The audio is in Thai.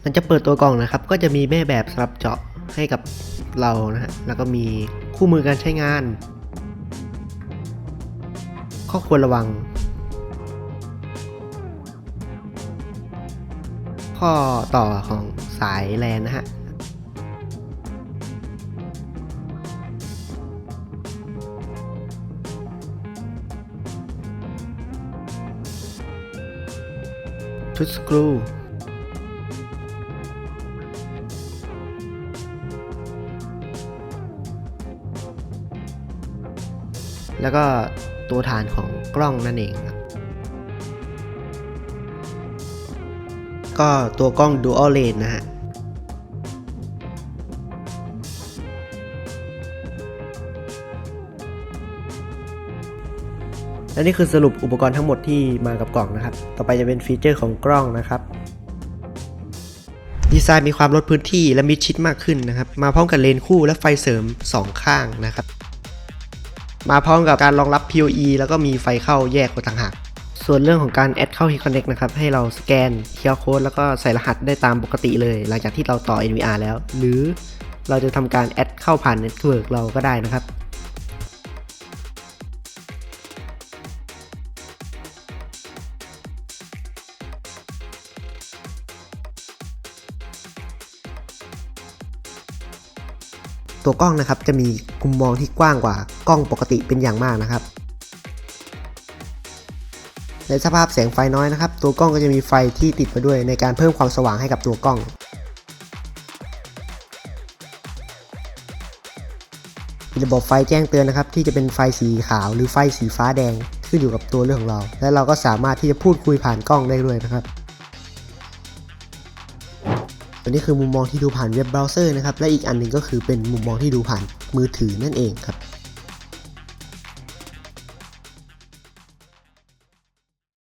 หลังจากเปิดตัวกล่องนะครับ ก็จะมีแม่แบบสำหรับเจาะให้กับเรานะฮะแล้วก็มีคู่มือการใช้งาน ข้อควรระวัง ข้อต่อของสายแลนนะฮะชุดสกรู แล้วก็ตัวฐานของกล้องนั่นเองครับก็ตัวกล้อง Dual Lane นะฮะและนี่คือสรุปอุปกรณ์ทั้งหมดที่มากับกล่องนะครับ ต่อไปจะเป็นฟีเจอร์ของกล้องนะครับ ดีไซน์มีความลดพื้นที่และมิดชิดมากขึ้นนะครับ มาพร้อมกับเลนคู่และไฟเสริม 2 ข้างนะครับ มาพร้อมกับการรองรับ PoE แล้วก็มีไฟเข้าแยกไว้ต่างหาก ส่วนเรื่องของการแอดเข้า Hit Connect นะครับ ให้เราสแกนเคียร์โค้ดแล้วก็ใส่รหัสได้ตามปกติเลย หลังจากที่เราต่อ NVR แล้ว หรือเราจะทำการแอดเข้าผ่านเน็ตเวิร์กเราก็ได้นะครับ ตัวกล้องนะครับจะมีมุมมองที่กว้างกว่ากล้องปกติเป็นอย่างมากนะครับ ในสภาพแสงไฟน้อยนะครับ ตัวกล้องก็จะมีไฟที่ติดมาด้วยในการเพิ่มความสว่างให้กับตัวกล้อง มีระบบไฟแจ้งเตือนนะครับ ที่จะเป็นไฟสีขาวหรือไฟสีฟ้าแดงขึ้นอยู่กับตัวเรื่องของเรา และเราก็สามารถที่จะพูดคุยผ่านกล้องได้ด้วยนะครับันนี้คือมุมมองที่ดูผ่านเว็บเบราว์เซอร์นะครับ และอีกอันหนึ่งก็คือเป็นมุมมองที่ดูผ่านมือถือนั่นเองครับ